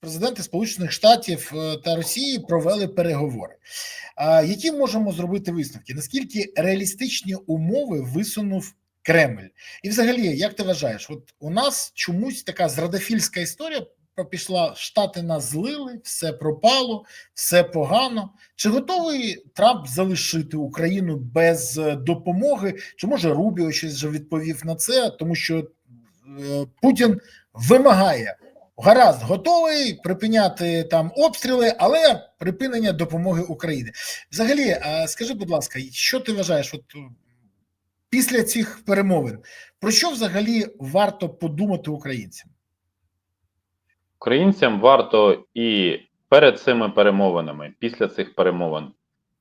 президенти Сполучених Штатів е, та Росії провели переговори. Які можемо зробити висновки? Наскільки реалістичні умови висунув Кремль? І, взагалі, як ти вважаєш, от у нас чомусь така зрадофільська історія пішла, Штати нас злили, все пропало, все погано. Чи готовий Трамп залишити Україну без е, допомоги? Чи може Рубіо щось вже відповів на це, тому що е, Путін вимагає гаразд, готовий припиняти там обстріли, але припинення допомоги Україні. Взагалі, е, скажи, будь ласка, що ти вважаєш? От е, після цих перемовин про що взагалі варто подумати українцям? Українцям варто і перед цими перемовинами, після цих перемовин,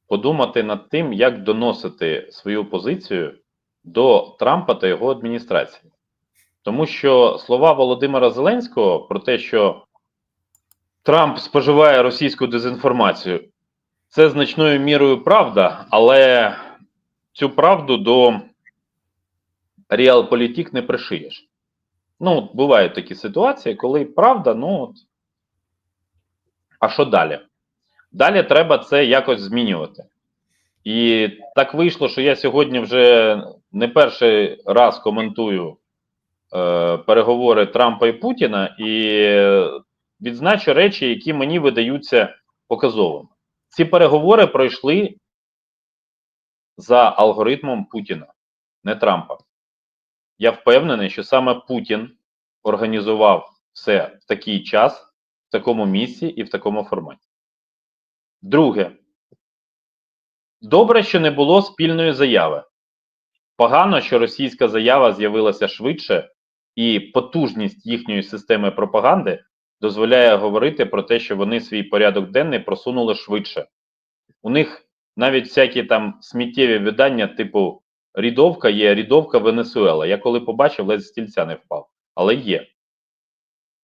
подумати над тим, як доносити свою позицію до Трампа та його адміністрації. Тому що слова Володимира Зеленського про те, що Трамп споживає російську дезінформацію, це значною мірою правда, але цю правду до реалполітік не пришиєш. Ну, бувають такі ситуації, коли правда, ну от. А що далі? Далі треба це якось змінювати. І так вийшло, що я сьогодні вже не перший раз коментую переговори Трампа і Путіна і відзначу речі, які мені видаються показовими. Ці переговори пройшли за алгоритмом Путіна, не Трампа. Я впевнений, що саме Путін організував все в такий час, в такому місці і в такому форматі. Друге, добре, що не було спільної заяви. Погано, що російська заява з'явилася швидше, і потужність їхньої системи пропаганди дозволяє говорити про те, що вони свій порядок денний просунули швидше. У них навіть всякі там сміттєві видання, типу рідовка є рідовка Венесуела. Я коли побачив, ледь стільця не впав. Але є.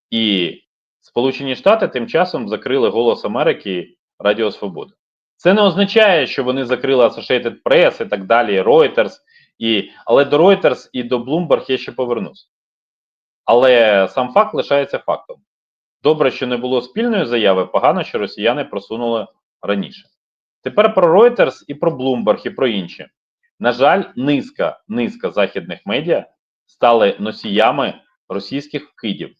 І Сполучені Штати тим часом закрили Голос Америки Радіо Свобода. Це не означає, що вони закрили Associated Press і так далі, Reuters, і, але до Reuters і до Bloomberg я ще повернусь. Але сам факт лишається фактом. Добре, що не було спільної заяви, погано, що росіяни просунули раніше. Тепер про Reuters і про Bloomberg, і про інші. На жаль, низка низка західних медіа стали носіями російських вкидів.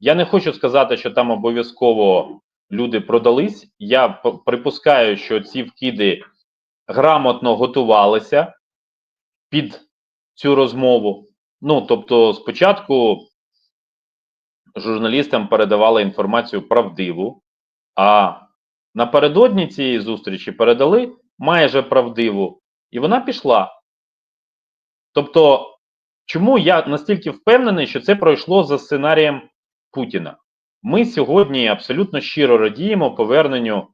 Я не хочу сказати, що там обов'язково люди продались. Я припускаю, що ці вкиди грамотно готувалися під цю розмову. Ну, тобто, спочатку журналістам передавали інформацію правдиву, а напередодні цієї зустрічі передали майже правдиву, і вона пішла. Тобто, чому я настільки впевнений, що це пройшло за сценарієм Путіна? Ми сьогодні абсолютно щиро радіємо поверненню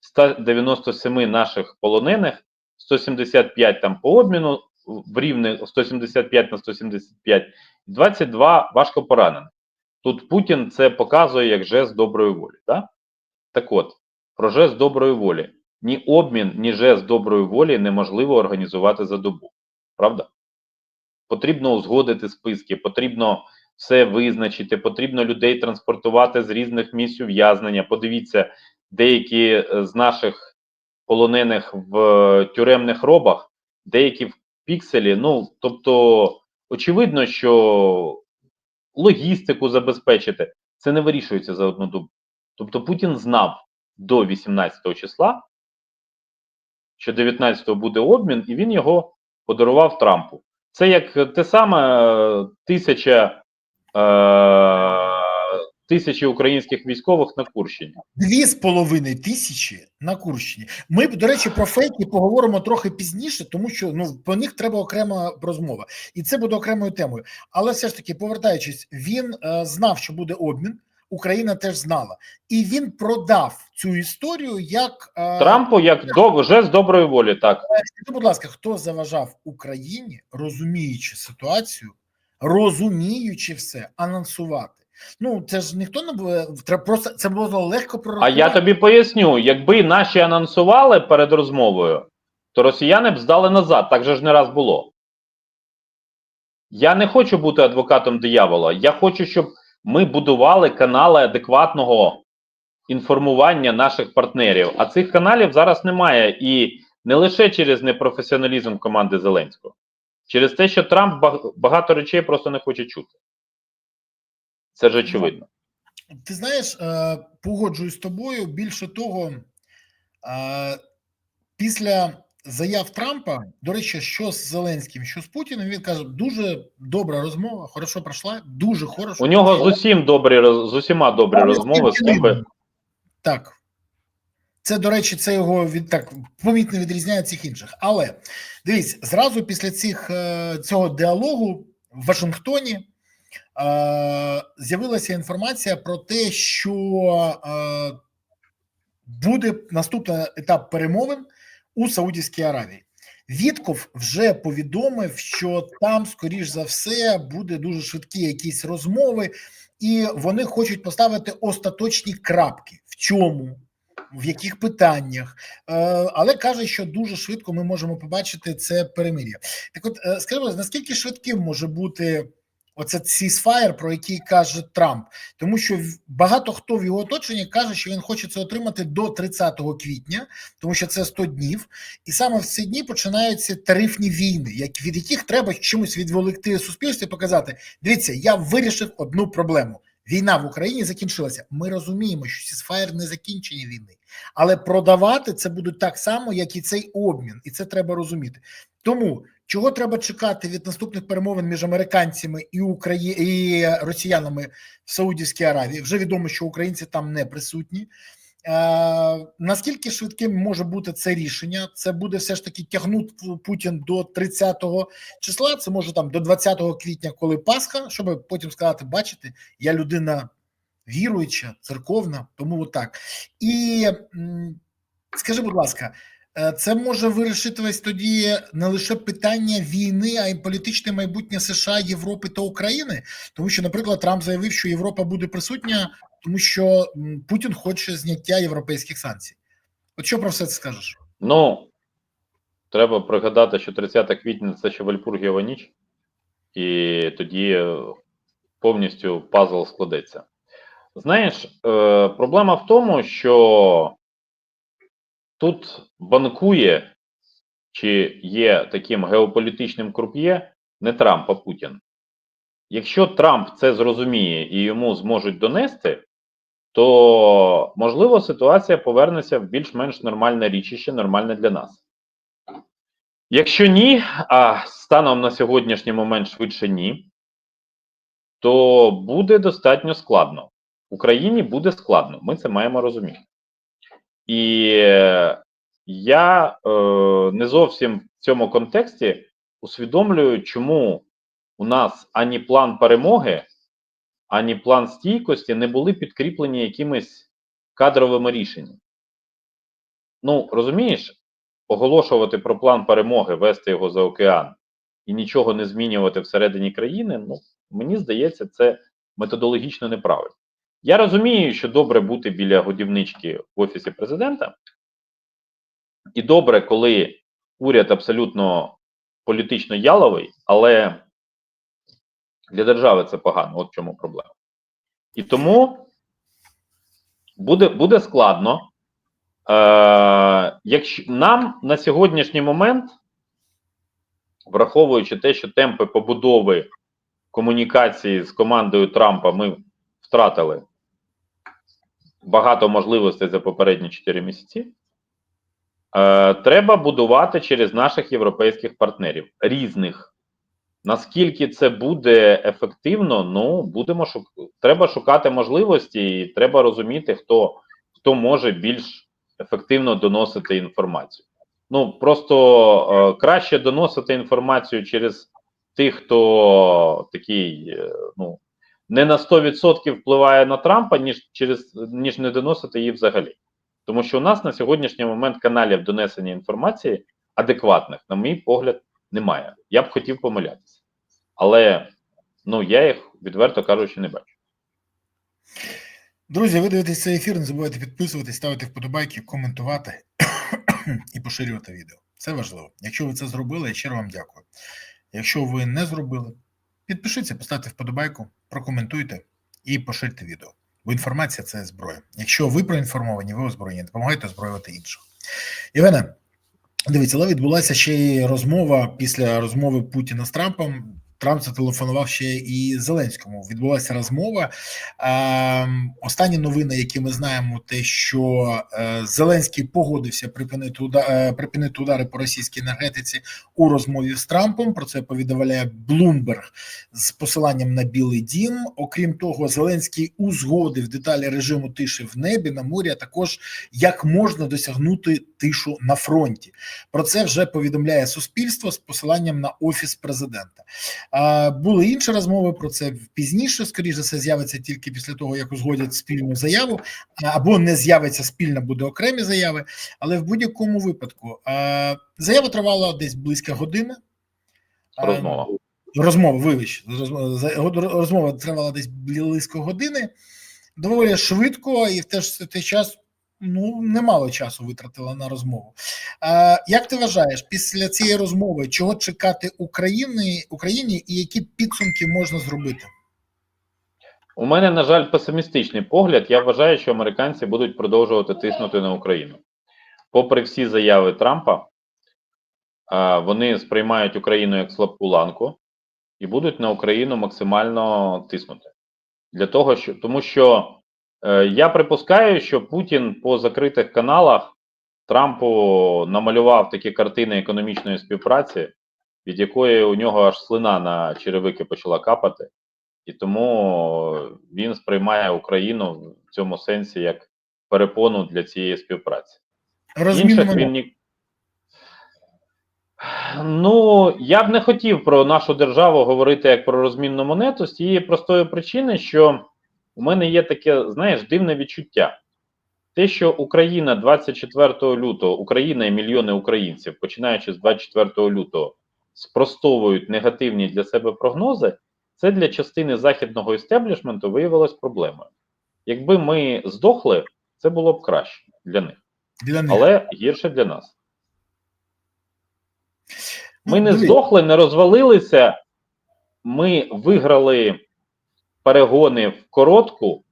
197 наших полонених, 175 там по обміну в рівні 175 на 175, 22 важко поранених. Тут Путін це показує як жест доброї волі. Да? Так от, про жест доброї волі. Ні обмін, ні жест доброї волі неможливо організувати за добу. Правда? Потрібно узгодити списки, потрібно все визначити, потрібно людей транспортувати з різних місць ув'язнення. Подивіться, деякі з наших полонених в тюремних робах, деякі в пікселі. Ну, тобто, очевидно, що логістику забезпечити це не вирішується за одну добу. Тобто Путін знав до 18 числа, що 19-го буде обмін, і він його подарував Трампу. Це як те саме тисяча е, тисячі українських військових на Курщині. Дві з половиною тисячі на Курщині. Ми, до речі, про фейки поговоримо трохи пізніше, тому що ну по них треба окрема розмова, і це буде окремою темою. Але все ж таки, повертаючись, він е, знав, що буде обмін. Україна теж знала, і він продав цю історію як е, Трампу як до жест доброї волі. Так Скажіть, будь ласка, хто заважав Україні, розуміючи ситуацію, розуміючи все, анонсувати? Ну це ж ніхто не буде просто це було легко А я тобі поясню: якби наші анонсували перед розмовою, то росіяни б здали назад. Так же ж не раз було. Я не хочу бути адвокатом диявола. Я хочу, щоб ми будували канали адекватного інформування наших партнерів. А цих каналів зараз немає. І не лише через непрофесіоналізм команди Зеленського, через те, що Трамп багато речей просто не хоче чути. Це ж очевидно. Ти знаєш, е, погоджуюсь з тобою. Більше того, е, після заяв Трампа, до речі, що з Зеленським, що з Путіним, він каже: дуже добра розмова, хорошо пройшла, дуже хорошо. У нього з усім добрі з усіма добрі Але розмови. З ним. Так. Це, до речі, це його від так помітно відрізняє від всіх інших. Але дивись, зразу після цих е, цього діалогу в Вашингтоні з'явилася інформація про те, що е, буде наступний етап перемовин у Саудівській Аравії. Вітков вже повідомив, що там, скоріш за все, буде дуже швидкі якісь розмови, і вони хочуть поставити остаточні крапки. В чому? В яких питаннях, Е, але каже, що дуже швидко ми можемо побачити це перемир'я. Так, от е, ласка, наскільки швидким може бути оце сісфаєр, про який каже Трамп? Тому що багато хто в його оточенні каже, що він хоче це отримати до 30 квітня, тому що це 100 днів, і саме в ці дні починаються тарифні війни, як від яких треба чимось відволікти суспільство і показати: дивіться, я вирішив одну проблему. Війна в Україні закінчилася. Ми розуміємо, що сісфаєр не закінчення війни, але продавати це будуть так само, як і цей обмін, і це треба розуміти. Тому чого треба чекати від наступних перемовин між американцями і Украї... і росіянами в Саудівській Аравії? Вже відомо, що українці там не присутні. Е, наскільки швидким може бути це рішення? Це буде все ж таки тягнути Путін до 30-го числа. Це може там до 20 квітня, коли Пасха, щоб потім сказати: бачите, я людина віруюча, церковна, тому отак. І скажи, будь ласка, це може вирішити весь тоді не лише питання війни, а й політичне майбутнє США, Європи та України, тому що, наприклад, Трамп заявив, що Європа буде присутня, тому що Путін хоче зняття європейських санкцій. От що про все це скажеш? Ну, треба пригадати, що 30 квітня це ще Вальпургієва ніч, і тоді е, повністю пазл складеться. Знаєш, е, проблема в тому, що тут банкує чи є таким геополітичним круп'є не Трамп, а Путін. Якщо Трамп це зрозуміє і йому зможуть донести, то можливо ситуація повернеться в більш-менш нормальне річище, нормальне для нас. Якщо ні, а станом на сьогоднішній момент швидше ні, то буде достатньо складно. Україні буде складно, ми це маємо розуміти. І я е, не зовсім в цьому контексті усвідомлюю, чому у нас ані план перемоги, ані план стійкості не були підкріплені якимись кадровими рішеннями. Ну, розумієш, оголошувати про план перемоги, вести його за океан і нічого не змінювати всередині країни, ну, мені здається, це методологічно неправильно. Я розумію, що добре бути біля годівнички в офісі президента, і добре, коли уряд абсолютно політично яловий, але для держави це погано, от в чому проблема. І тому буде, буде складно. Е, якщо нам на сьогоднішній момент, враховуючи те, що темпи побудови комунікації з командою Трампа ми втратили багато можливостей за попередні 4 місяці, е, треба будувати через наших європейських партнерів різних. Наскільки це буде ефективно, ну будемо шук... треба шукати можливості, і треба розуміти, хто, хто може більш ефективно доносити інформацію. Ну просто е, краще доносити інформацію через тих, хто такий, е, ну не на 100% впливає на Трампа, ніж через ніж не доносити її взагалі. Тому що у нас на сьогоднішній момент каналів донесення інформації адекватних, на мій погляд, немає. Я б хотів помилятися. Але ну я їх відверто кажучи не бачу. Друзі, ви дивитесь цей ефір. Не забувайте підписуватись, ставити вподобайки, коментувати і поширювати відео. Це важливо. Якщо ви це зробили, я щиро вам дякую. Якщо ви не зробили, підпишіться, поставте вподобайку, прокоментуйте і поширте відео. Бо інформація це зброя. Якщо ви проінформовані, ви озброєні, допомагайте озброювати іншого. Івене дивіться, але відбулася ще й розмова після розмови Путіна з Трампом. Трамп зателефонував ще і Зеленському. Відбулася розмова. Е, останні новини, які ми знаємо, те, що е, Зеленський погодився припинити удар, е, припинити удари по російській енергетиці у розмові з Трампом. Про це повідомляє Блумберг з посиланням на Білий Дім. Окрім того, Зеленський узгодив деталі режиму тиші в небі на морі, а також як можна досягнути тишу на фронті. Про це вже повідомляє суспільство з посиланням на офіс президента. Були інші розмови про це пізніше. Скоріше за все, з'явиться тільки після того, як узгодять спільну заяву, або не з'явиться спільна, буде окремі заяви. Але в будь-якому випадку заява тривала десь близько години. Розмова. Розмова, вибач, розмова, тривала десь близько години. Доволі швидко, і в те ж той час ну немало часу витратила на розмову. А, як ти вважаєш, після цієї розмови чого чекати України Україні і які підсумки можна зробити? У мене, на жаль, песимістичний погляд. Я вважаю, що американці будуть продовжувати тиснути на Україну. Попри всі заяви Трампа, вони сприймають Україну як слабку ланку і будуть на Україну максимально тиснути. Для того, що, тому що е, я припускаю, що Путін по закритих каналах Трампу намалював такі картини економічної співпраці, від якої у нього аж слина на черевики почала капати. І тому він сприймає Україну в цьому сенсі як перепону для цієї співпраці. Інших він ні... Ну, я б не хотів про нашу державу говорити як про розмінну монету з тієї простої причини, що у мене є таке, знаєш, дивне відчуття. Те, що Україна 24 лютого, Україна і мільйони українців, починаючи з 24 лютого, спростовують негативні для себе прогнози, це для частини західного істеблішменту виявилось проблемою. Якби ми здохли, це було б краще для них, для них. але гірше для нас. Ми Ну, не здохли, не розвалилися. Ми виграли перегони в коротку,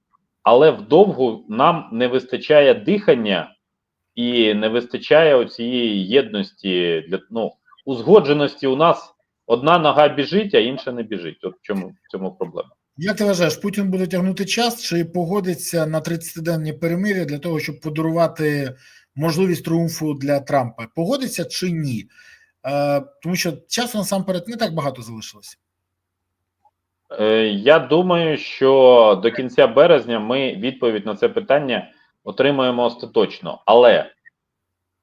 але вдовгу нам не вистачає дихання і не вистачає цієї єдності для ну, узгодженості. У нас одна нога біжить, а інша не біжить. От в чому в цьому проблема. Як ти вважаєш, Путін буде тягнути час чи погодиться на 30-денні перемир'я для того, щоб подарувати можливість тріумфу для Трампа? Погодиться чи ні? Е, тому що часу насамперед не так багато залишилося. Е, я думаю, що до кінця березня ми відповідь на це питання отримаємо остаточно, але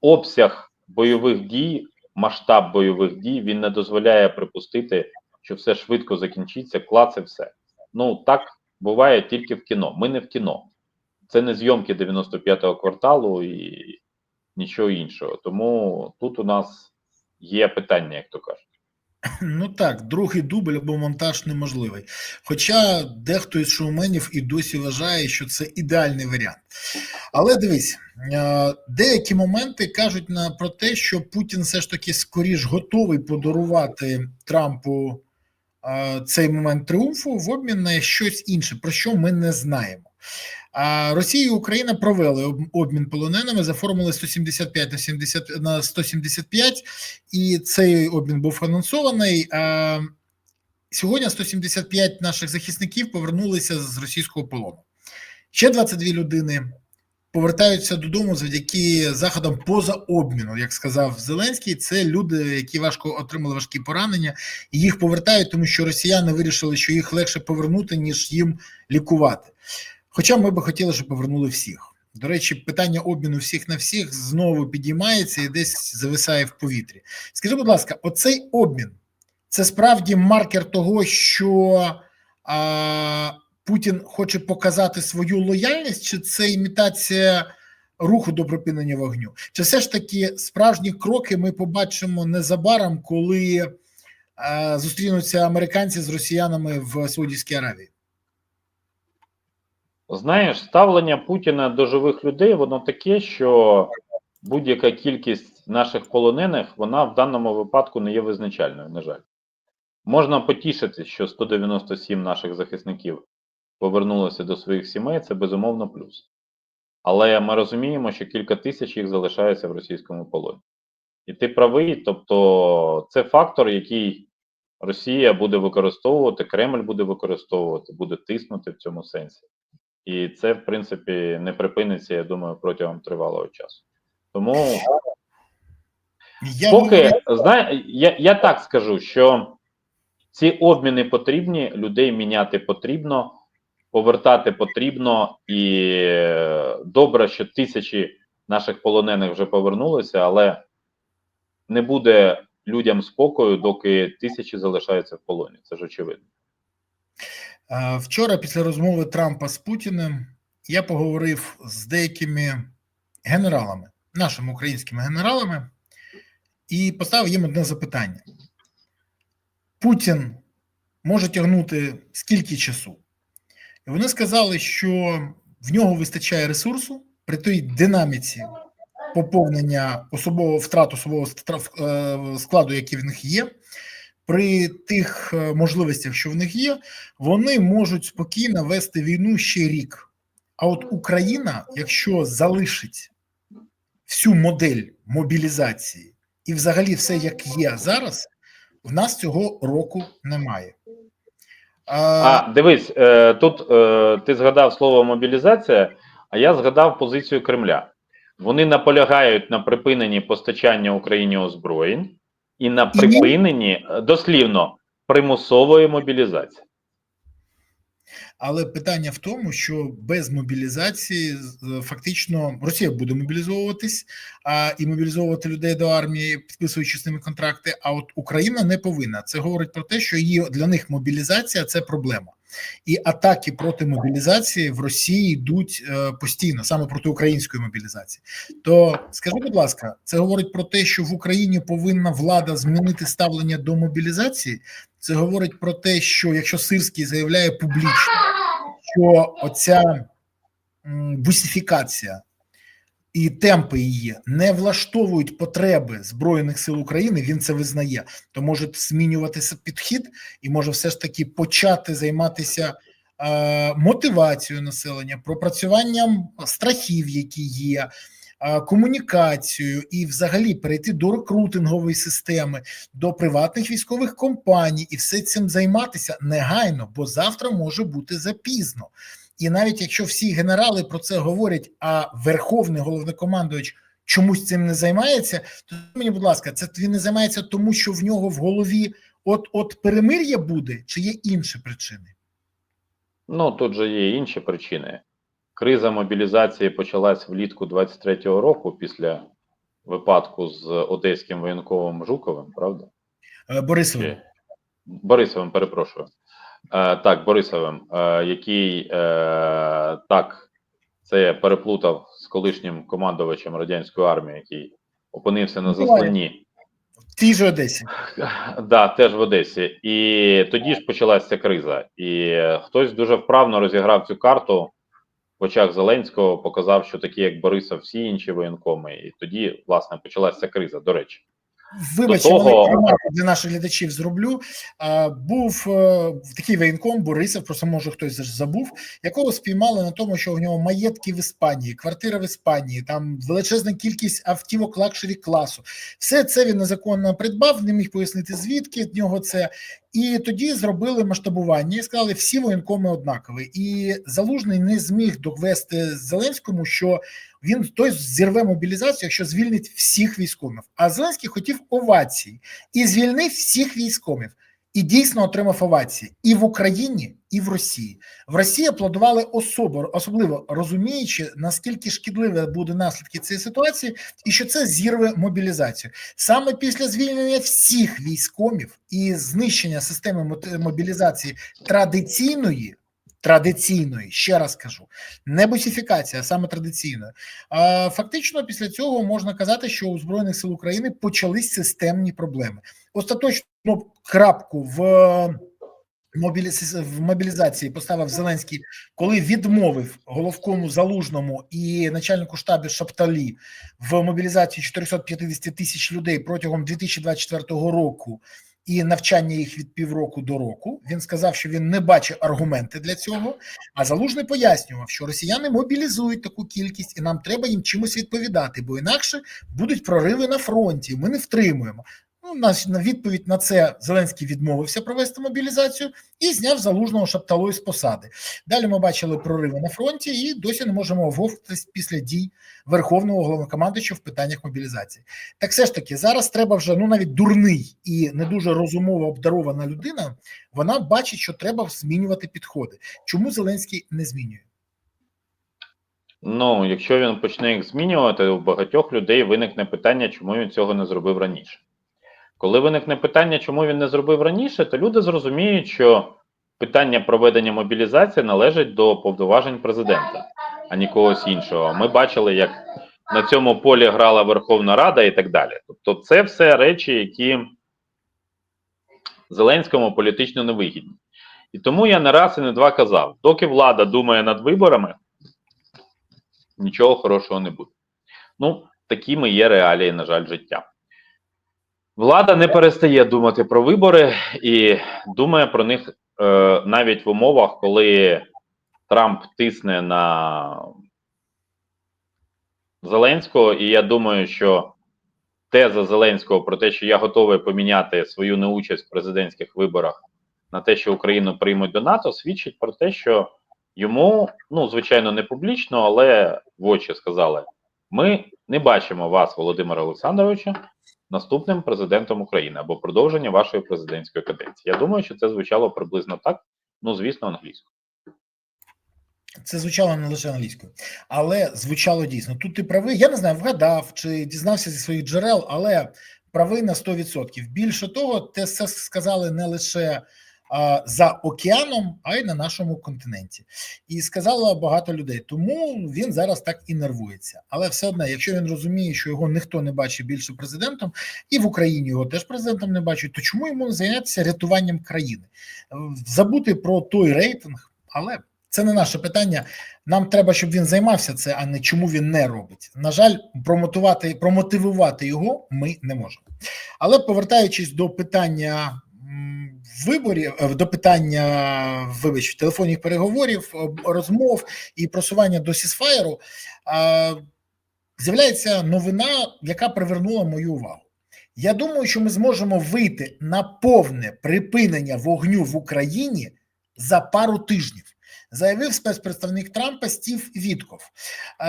обсяг бойових дій, масштаб бойових дій він не дозволяє припустити, що все швидко закінчиться, клаце все. Ну так буває тільки в кіно. Ми не в кіно. Це не зйомки 95-го кварталу і нічого іншого. Тому тут у нас є питання, як то кажуть. Ну так, другий дубль або монтаж неможливий. Хоча дехто із шоуменів і досі вважає, що це ідеальний варіант. Але дивись, е, деякі моменти кажуть про те, що Путін все ж таки скоріш готовий подарувати Трампу е, цей момент тріумфу в обмін на щось інше, про що ми не знаємо. А Росія і Україна провели обмін полоненими за формулою 175 на 70 на 175, і цей обмін був анонсований. А сьогодні 175 наших захисників повернулися з російського полону. Ще 22 людини повертаються додому завдяки заходам поза обміну, як сказав Зеленський. Це люди, які важко отримали важкі поранення, і їх повертають, тому що росіяни вирішили, що їх легше повернути, ніж їм лікувати. Хоча ми би хотіли, щоб повернули всіх. До речі, питання обміну всіх на всіх знову підіймається і десь зависає в повітрі. Скажи, будь ласка, оцей обмін це справді маркер того, що а, Путін хоче показати свою лояльність, чи це імітація руху до припинення вогню? Чи все ж таки справжні кроки ми побачимо незабаром, коли а, зустрінуться американці з росіянами в Саудівській Аравії? Знаєш, ставлення Путіна до живих людей, воно таке, що будь-яка кількість наших полонених, вона в даному випадку не є визначальною, на жаль. Можна потішитись, що 197 наших захисників повернулися до своїх сімей, це безумовно плюс. Але ми розуміємо, що кілька тисяч їх залишається в російському полоні. І ти правий, тобто це фактор, який Росія буде використовувати, Кремль буде використовувати, буде тиснути в цьому сенсі. І це, в принципі, не припиниться, я думаю, протягом тривалого часу. Тому Я Поки знає, я, я так скажу, що ці обміни потрібні, людей міняти потрібно, повертати потрібно, і е, добре, що тисячі наших полонених вже повернулися, але не буде людям спокою, доки тисячі залишаються в полоні. Це ж очевидно. Е, Вчора, після розмови Трампа з Путіним, я поговорив з деякими генералами, нашими українськими генералами, і поставив їм одне запитання: Путін може тягнути скільки часу? І вони сказали, що в нього вистачає ресурсу при той динаміці поповнення особового втрат особового е, складу, який в них є, при тих е, можливостях, що в них є, вони можуть спокійно вести війну ще рік. А от Україна, якщо залишить всю модель мобілізації і взагалі все як є зараз, в нас цього року немає. А, А дивись, е, тут е, ти згадав слово мобілізація, а я згадав позицію Кремля. Вони наполягають на припиненні постачання Україні озброєнь і на припиненні е, дослівно примусової мобілізації. Але питання в тому, що без мобілізації фактично Росія буде мобілізовуватись а, і мобілізовувати людей до армії, підписуючи з ними контракти. А от Україна не повинна. Це говорить про те, що її для них мобілізація це проблема. І атаки проти мобілізації в Росії йдуть е, постійно, саме проти української мобілізації. То скажи, будь ласка, це говорить про те, що в Україні повинна влада змінити ставлення до мобілізації. Це говорить про те, що якщо Сирський заявляє публічно, що оця бусифікація і темпи її не влаштовують потреби Збройних сил України, він це визнає, то може змінюватися підхід і може все ж таки почати займатися е, мотивацією населення, пропрацюванням страхів, які є. е, Комунікацією і, взагалі, перейти до рекрутингової системи, до приватних військових компаній і все цим займатися негайно, бо завтра може бути запізно. І навіть якщо всі генерали про це говорять, а верховний головнокомандувач чомусь цим не займається, то мені, будь ласка, це він не займається тому, що в нього в голові от от перемир'я буде, чи є інші причини? Ну тут же є інші причини. Криза мобілізації почалась влітку 23-го року після випадку з одеським воєнковим Жуковим, правда? Е, Борисове, Чи- Борисовим, перепрошую. Е, так, Борисовим, е, який е, так це переплутав з колишнім командувачем радянської армії, який опинився на засланні. в тій же Одесі. Да, теж в Одесі. І тоді ж почалася криза. І хтось дуже вправно розіграв цю карту в очах Зеленського, показав, що такі, як Борисов, всі інші воєнкоми. І тоді, власне, почалася криза. До речі. Вибач, До я того- для наших глядачів зроблю. Був е, такий воєнком Борисов, просто може хтось забув, якого спіймали на тому, що у нього маєтки в Іспанії, квартира в Іспанії, там величезна кількість автівок лакшері класу. Все це він незаконно придбав, не міг пояснити звідки в нього це. І тоді зробили масштабування і сказали, всі воєнкоми однакові. І Залужний не зміг довести Зеленському, що він той зірве мобілізацію, якщо звільнить всіх військових. А Зеленський хотів овації і звільнив всіх військових. І дійсно отримав овації і в Україні, і в Росії. В Росії аплодували особо, особливо розуміючи, наскільки шкідливі будуть наслідки цієї ситуації, і що це зірве мобілізацію. Саме після звільнення всіх військомів і знищення системи мобілізації традиційної, традиційної, ще раз кажу, не бусифікація, а саме традиційної. Фактично, після цього можна казати, що у Збройних сил України почались системні проблеми. Остаточно крапку в в мобілізації поставив Зеленський, коли відмовив головкому залужному і начальнику штабу Шапталі в мобілізації 450 тисяч людей протягом 2024 року. і навчання їх від півроку до року. Він сказав, що він не бачить аргументи для цього. А залужний пояснював, що росіяни мобілізують таку кількість, і нам треба їм чимось відповідати, бо інакше будуть прориви на фронті. Ми не втримуємо. Ну, на, відповідь на це Зеленський відмовився провести мобілізацію і зняв залужного шапталою з посади. Далі ми бачили прориви на фронті і досі не можемо оговтатись після дій верховного головнокомандуюча в питаннях мобілізації. Так все ж таки, зараз треба вже ну навіть дурний і не дуже розумово обдарована людина. Вона бачить, що треба змінювати підходи. Чому Зеленський не змінює? Ну, якщо він почне їх змінювати, у багатьох людей виникне питання, чому він цього не зробив раніше. Коли виникне питання, чому він не зробив раніше, то люди зрозуміють, що питання проведення мобілізації належить до повноважень президента, а ні когось іншого. Ми бачили, як на цьому полі грала Верховна Рада і так далі. Тобто, це все речі, які Зеленському політично невигідні. І тому я не раз і не два казав: доки влада думає над виборами, нічого хорошого не буде. Ну, такими є реалії, на жаль, життя. Влада не перестає думати про вибори і думає про них е, навіть в умовах, коли Трамп тисне на Зеленського, і я думаю, що теза Зеленського про те, що я готовий поміняти свою неучасть в президентських виборах на те, що Україну приймуть до НАТО, свідчить про те, що йому, ну звичайно, не публічно, але в очі сказали: ми не бачимо вас, Володимира Олександровича, наступним президентом України або продовження вашої президентської каденції. Я думаю, що це звучало приблизно так. Ну, звісно, англійською. Це звучало не лише англійською, але звучало дійсно. Тут ти правий. Я не знаю, вгадав чи дізнався зі своїх джерел, але правий на 100%. Більше того, те все сказали не лише за океаном, а й на нашому континенті. І сказало багато людей. Тому він зараз так і нервується. Але все одно, якщо він розуміє, що його ніхто не бачить більше президентом, і в Україні його теж президентом не бачать, то чому йому не зайнятися рятуванням країни? Забути про той рейтинг, але. Це не наше питання. Нам треба, щоб він займався це, а не чому він не робить. На жаль, промотувати, промотивувати його ми не можемо. Але повертаючись до питання виборів, до питання вибач, телефонних переговорів, розмов і просування до сісфаєру, з'являється новина, яка привернула мою увагу. Я думаю, що ми зможемо вийти на повне припинення вогню в Україні за пару тижнів заявив спецпредставник Трампа Стів Вітков.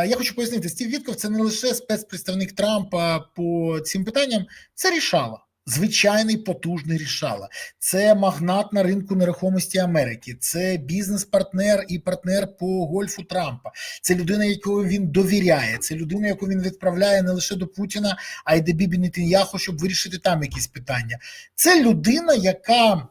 Я хочу пояснити, Стів Вітков це не лише спецпредставник Трампа по цим питанням, це рішала. Звичайний потужний рішала. Це магнат на ринку нерухомості Америки, це бізнес-партнер і партнер по гольфу Трампа. Це людина, якою він довіряє. Це людина, яку він відправляє не лише до Путіна, а й до Бібі Нетаньяху, щоб вирішити там якісь питання. Це людина, яка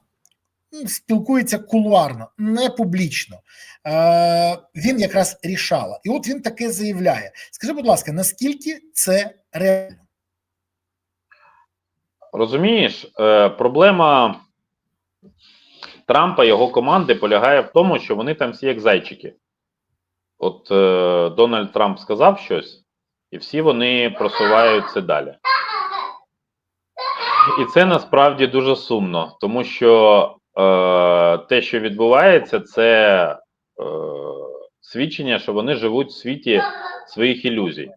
спілкується кулуарно, не публічно. Е, Він якраз рішала. І от він таке заявляє. Скажи, будь ласка, наскільки це реально? Розумієш, е, проблема Трампа і його команди полягає в тому, що вони там всі як зайчики. От е, Дональд Трамп сказав щось, і всі вони просуваються далі. І це насправді дуже сумно, тому що Е, те, що відбувається, це е, свідчення, що вони живуть в світі своїх ілюзій.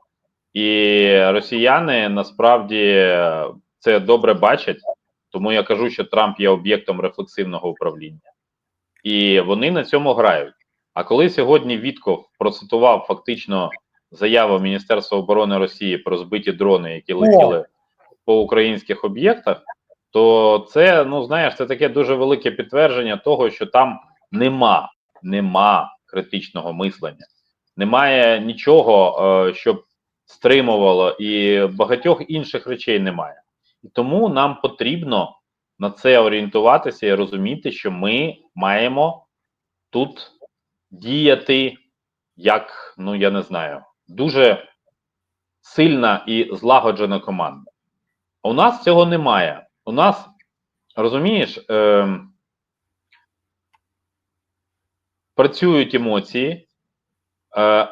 І росіяни насправді це добре бачать, тому я кажу, що Трамп є об'єктом рефлексивного управління, і вони на цьому грають. А коли сьогодні Вітков процитував фактично заяву Міністерства оборони Росії про збиті дрони, які летіли по українських об'єктах, то це, ну знаєш, це таке дуже велике підтвердження того, що там нема, нема критичного мислення, немає нічого, е, щоб стримувало, і багатьох інших речей немає. І тому нам потрібно на це орієнтуватися і розуміти, що ми маємо тут діяти як, ну я не знаю, дуже сильна і злагоджена команда. А у нас цього немає. У нас, розумієш, е, працюють емоції, е,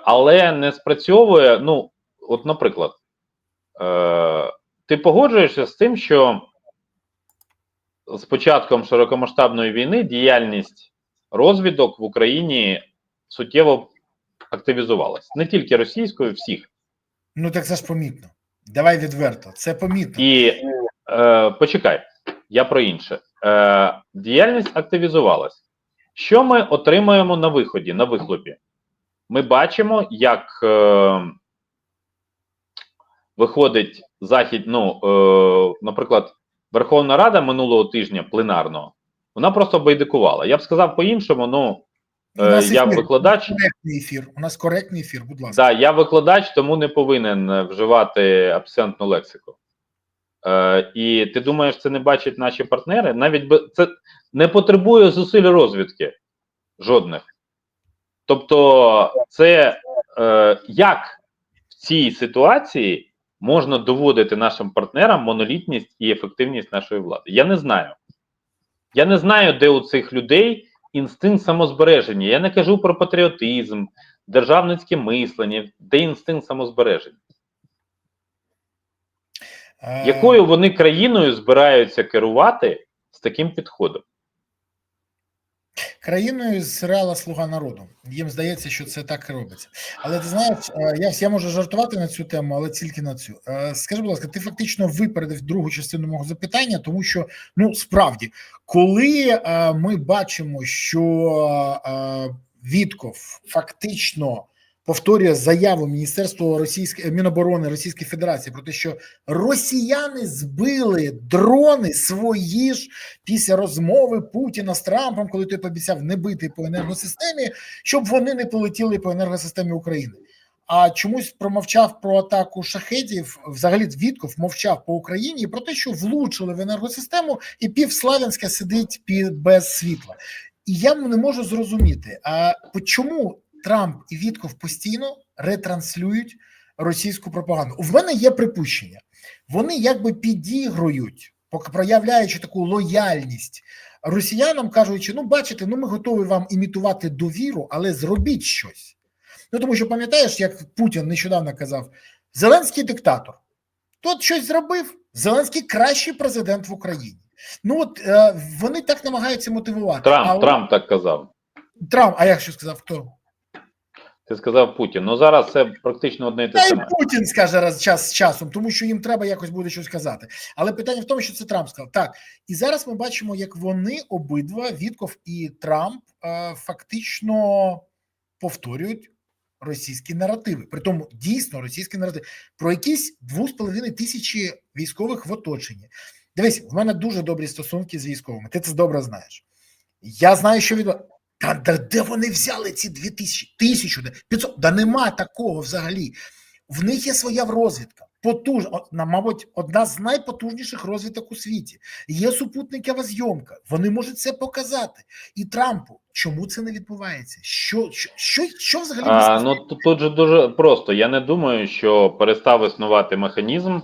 але не спрацьовує. Ну, от, наприклад, е, ти погоджуєшся з тим, що з початком широкомасштабної війни діяльність розвідок в Україні суттєво активізувалась. Не тільки російською, всіх. Ну так це ж помітно. Давай відверто, це помітно. І е, почекай, я про інше. Е, діяльність активізувалась. Що ми отримуємо на виході, на вихлопі? Ми бачимо, як е, виходить захід, ну, е, наприклад, Верховна Рада минулого тижня пленарного, вона просто байдикувала. Я б сказав по-іншому, ну, е, я ефір, викладач. коректний ефір. У нас коректний ефір, будь ласка. Да, я викладач, тому не повинен е, вживати абсентну лексику. Е, і ти думаєш, це не бачать наші партнери? Навіть би це не потребує зусиль розвідки жодних. Тобто, це е, як в цій ситуації можна доводити нашим партнерам монолітність і ефективність нашої влади? Я не знаю. Я не знаю, де у цих людей інстинкт самозбереження. Я не кажу про патріотизм, державницьке мислення, де інстинкт самозбереження. Е, Якою вони країною збираються керувати з таким підходом? Країною з серіала Слуга народу. Їм здається, що це так і робиться. Але ти знаєш, е, я, я можу жартувати на цю тему, але тільки на цю. Е, Скажи, будь ласка, ти фактично випередив другу частину мого запитання, тому що ну справді, коли е, ми бачимо, що Вітков фактично. Повторює заяву Міністерства Російської Міноборони Російської Федерації про те, що росіяни збили дрони свої ж після розмови Путіна з Трампом, коли той пообіцяв не бити по енергосистемі, щоб вони не полетіли по енергосистемі України. А чомусь промовчав про атаку шахедів. Взагалі Вітков мовчав по Україні про те, що влучили в енергосистему, і пів Славянська сидить під без світла. І я не можу зрозуміти, а чому Трамп і Вітков постійно ретранслюють російську пропаганду. У мене є припущення. Вони якби підігрують, проявляючи таку лояльність росіянам, кажучи: ну, бачите, ну ми готові вам імітувати довіру, але зробіть щось. Ну тому що пам'ятаєш, як Путін нещодавно казав: Зеленський диктатор. Тот щось зробив. Зеленський кращий президент в Україні. Ну от е, вони так намагаються мотивувати. Трамп, а Трамп так казав. Трамп, а як що сказав хто? Ти сказав Путін. Ну зараз це практично одне і те Та й саме. Путін скаже раз час з часом, тому що їм треба якось буде щось казати. Але питання в тому, що це Трамп сказав. Так, і зараз ми бачимо, як вони обидва, Вітков і Трамп, е, фактично повторюють російські наративи. Притому дійсно російські наративи про якісь 2,5 тисячі військових в оточенні. Дивись, в мене дуже добрі стосунки з військовими. Ти це добре знаєш. Я знаю, що від та, та де вони взяли ці дві тисячі, тисячу, де 500, да нема такого взагалі. В них є своя розвідка. Потуж, мабуть, одна з найпотужніших розвідок у світі. Є супутникова зйомка. Вони можуть це показати. І Трампу. Чому це не відбувається? Що що, що, що взагалі А, ну тут, тут же дуже просто. Я не думаю, що перестав існувати механізм,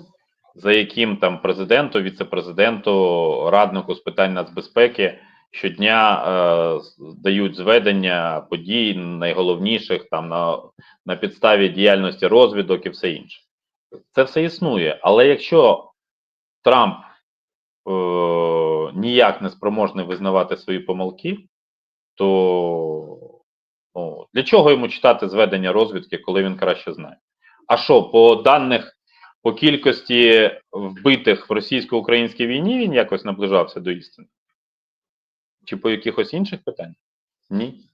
за яким там президенту, віце-президенту, раднику з питань нацбезпеки щодня е, дають зведення подій найголовніших там на, на підставі діяльності розвідок і все інше. Це все існує. Але якщо Трамп е, ніяк не спроможний визнавати свої помилки, то ну, для чого йому читати зведення розвідки, коли він краще знає? А що, по даних по кількості вбитих в російсько-українській війні він якось наближався до істини? Чи по якихось інших питаннях? Ні.